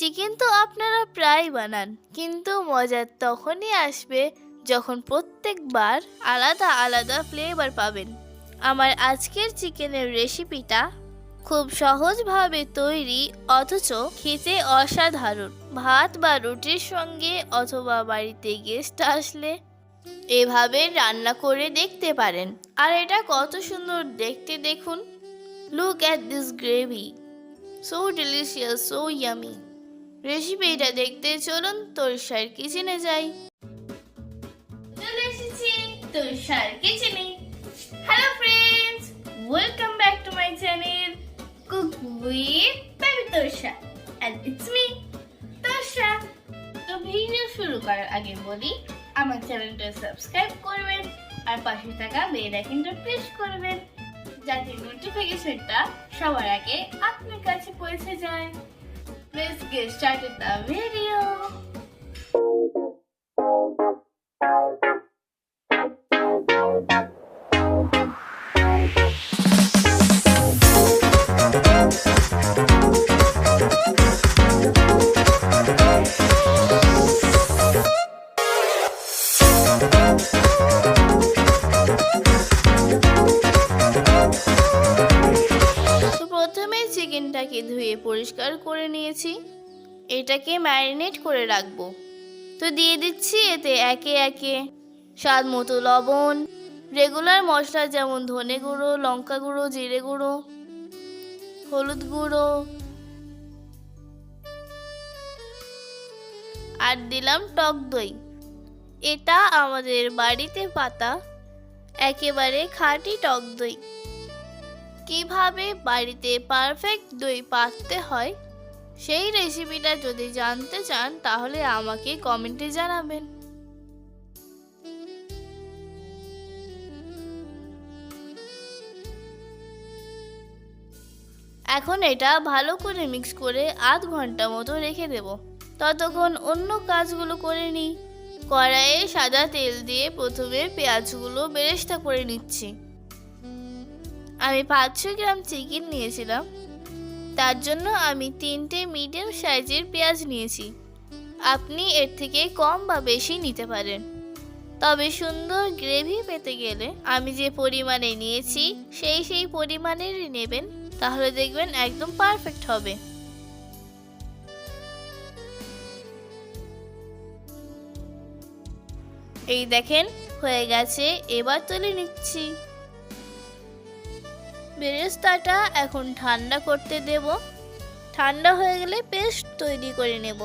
Chicken তো আপনারা প্রায় বানান, কিন্তু মজা তখনই আসবে যখন প্রত্যেকবার আলাদা আলাদা ফ্লেভার পাবেন। আমার আজকের চিকেনের রেসিপিটা খুব সহজভাবে তৈরি, অথচ খেতে অসাধারণ। ভাত বা রুটির সঙ্গে অথবা বাড়িতে গেস্ট আসলে এভাবে রান্না করে দেখতে পারেন। আর এটা কত সুন্দর দেখতে দেখুন। Look at this gravy so delicious so yummy রেসিপিটা দেখতে চলুন তোরসার কিচেনে যাই। চলে এসেছি তোরসার কিচেনে hello friends welcome back to my channel cook with baby Torsa and it's me Torsa তো ভিডিও শুরু করার আগে বলি, আমার চ্যানেলটা সাবস্ক্রাইব করবেন, আর পাশে থাকা বেল আইকনটা প্রেস করবেন, যাতে নোটিফিকেশনটা সবার আগে আপনার কাছে পৌঁছে যায়। Let's get started the video. চিকেনটাকে ধুয়ে পরিষ্কার করে নিয়েছি এটাকে ম্যারিনেট করে রাখব। তো দিয়ে দিচ্ছি এতে একে একে স্বাদ মতো লবণ, রেগুলার মশলা যেমন ধনে গুঁড়ো, লঙ্কা গুঁড়ো, জিরে গুঁড়ো, হলুদ গুঁড়ো। আর দিলাম টক দই। এটা আমাদের বাড়িতে পাতা, একেবারে খাঁটি টক দই। কীভাবে বাড়িতে পারফেক্ট দই পাততে হয় সেই রেসিপিটা যদি জানতে চান, তাহলে আমাকে কমেন্টে জানাবেন। এখন এটা ভালো করে মিক্স করে আধ ঘণ্টা মতো রেখে দেব। ততক্ষণ অন্য কাজগুলো করে নিই। কড়াইয়ে সাদা তেল দিয়ে প্রথমে পেঁয়াজগুলো বেরেস্তা করে নিচ্ছি। আমি পাঁচশো গ্রাম চিকেন নিয়েছিলাম। তার জন্য আমি তিনটে মিডিয়াম সাইজের পেঁয়াজ নিয়েছি। আপনি এর থেকে কম বা বেশি নিতে পারেন। তবে সুন্দর গ্রেভি পেতে গেলে আমি যে পরিমাণে নিয়েছি, সেই সেই পরিমাণেরই নেবেন, তাহলে দেখবেন একদম পারফেক্ট হবে। এই দেখেন, হয়ে গেছে, এবার তুলে নিচ্ছি। বেরেস্তাটা এখন ঠান্ডা করতে দেব। ঠান্ডা হয়ে গেলে পেস্ট তৈরি করে নেব।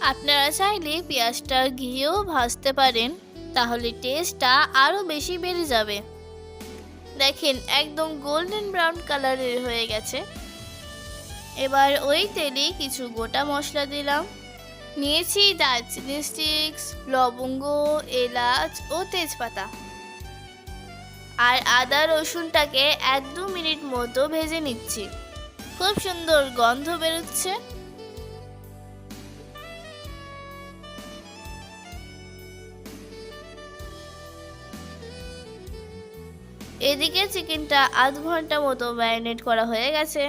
আপনারা চাইলে পেঁয়াজটা ঘিয়েও ভাজতে পারেন, তাহলে টেস্টটা আরও বেশি বেড়ে যাবে। দেখেন, একদম গোল্ডেন ব্রাউন কালারের হয়ে গেছে। এবার ওই তেলে কিছু গোটা মশলা দিলাম। নিয়েছি দারচিনি স্টিক্স লবঙ্গ, এলাচ ও তেজপাতা। আর আদা রসুনটাকে এক দু মিনিট মতো ভেজে নিচ্ছি। খুব সুন্দর গন্ধ বেরোচ্ছে। এদিকে চিকেনটা আধ ঘণ্টা মতো ম্যারিনেট করা হয়ে গেছে।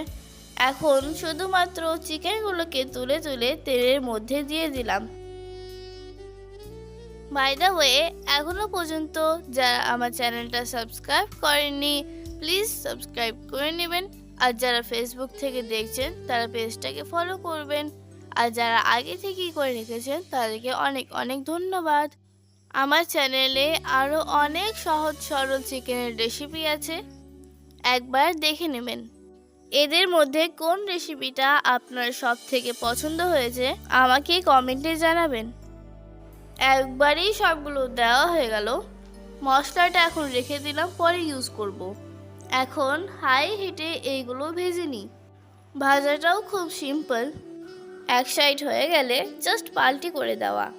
এখন শুধুমাত্র চিকেনগুলোকে তুলে তুলে তেলের মধ্যে দিয়ে দিলাম। বাই দ্য ওয়ে এখনও পর্যন্ত যারা আমার চ্যানেলটা সাবস্ক্রাইব করেননি প্লিজ সাবস্ক্রাইব করে নেবেন। আর যারা ফেসবুক থেকে দেখছেন, তারা পেজটাকে ফলো করবেন। আর যারা আগে থেকেই করে রেখেছেন, তাদেরকে অনেক অনেক ধন্যবাদ। আমার চ্যানেলে আরও অনেক সহজ সরল চিকেনের রেসিপি আছে। একবার দেখে নেবেন। এদের মধ্যে কোন রেসিপিটা আপনার সব থেকে পছন্দ হয়েছে, আমাকে কমেন্টে জানাবেন। একবারেই সবগুলো দেওয়া হয়ে গেল। মশলাটা এখন রেখে দিলাম, পরে ইউজ করব। এখন হাই হিটে এইগুলো ভেজে নিই। ভাজাটাও খুব সিম্পল এক সাইড হয়ে গেলে জাস্ট পাল্টি করে দেওয়া।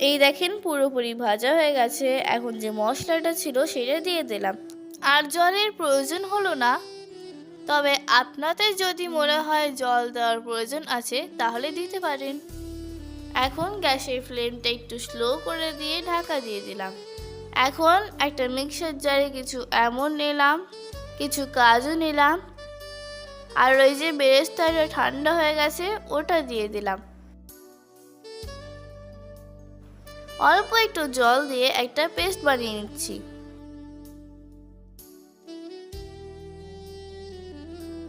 এই দেখেন পুরোপুরি ভাজা হয়ে গেছে। এখন যে মশলাটা ছিল সেটা দিয়ে দিলাম। আর জলের প্রয়োজন হলো না। তবে আপনাদের যদি মনে হয় জল দেওয়ার প্রয়োজন আছে, তাহলে দিতে পারেন। এখন গ্যাসের ফ্লেমটা একটু স্লো করে দিয়ে ঢাকা দিয়ে দিলাম। এখন একটা মিক্সার জারে কিছু এমন নিলাম, কিছু কাজু নিলাম, আর ওই যে বেরেস্তাটা ঠান্ডা হয়ে গেছে, ওটা দিয়ে দিলাম। অল্প একটু জল দিয়ে একটা পেস্ট বানিয়ে নিচ্ছি।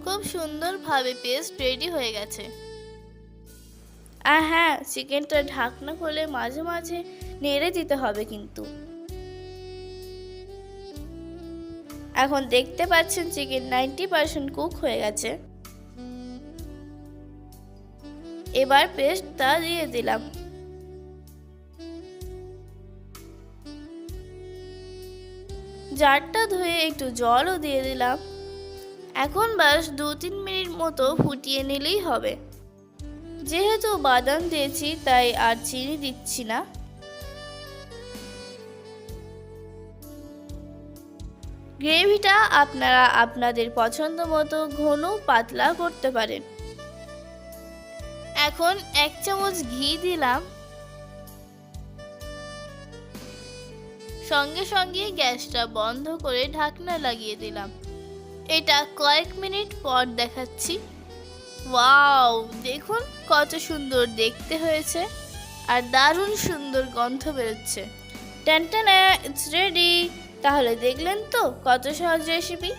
খুব সুন্দরভাবে পেস্ট রেডি হয়ে গেছে। আর হ্যাঁ চিকেনটা ঢাকনা খুলে মাঝে মাঝে নেড়ে দিতে হবে কিন্তু। এখন দেখতে পাচ্ছেন চিকেন নাইনটি পার্সেন্ট কুক হয়ে গেছে। এবার পেস্টটা দিয়ে দিলাম। জারটা ধুয়ে একটু জলও দিয়ে দিলাম। এখন বাস দু তিন মিনিট মতো ফুটিয়ে নিলেই হবে। যেহেতু বাদাম দিয়েছি, তাই আর চিনি দিচ্ছি না। গ্রেভিটা আপনারা আপনাদের পছন্দ মতো ঘন পাতলা করতে পারেন। এখন এক চামচ ঘি দিলাম। সঙ্গে সঙ্গে গ্যাসটা বন্ধ করে ঢাকনা লাগিয়ে দিলাম। এটা কয়েক মিনিট পর দেখাচ্ছি। ওয়াও, দেখুন কত সুন্দর দেখতে হয়েছে আর দারুণ সুন্দর গন্ধ বেরোচ্ছে। ট্যান্টানা ইটস রেডি তাহলে দেখলেন তো কত সহজ রেসিপি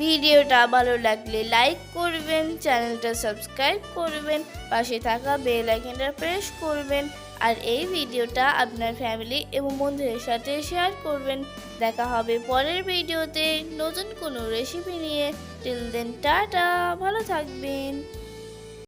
ভিডিওটা ভালো লাগলে লাইক করবেন, চ্যানেলটা সাবস্ক্রাইব করবেন, পাশে থাকা বেল আইকনটা প্রেস করবেন। আর এই ভিডিওটা আপনার ফ্যামিলি এবং বন্ধুদের সাথে শেয়ার করবেন। দেখা হবে পরের ভিডিওতে নতুন কোনো রেসিপি নিয়ে। টিল দেন টাটা, ভালো থাকবেন।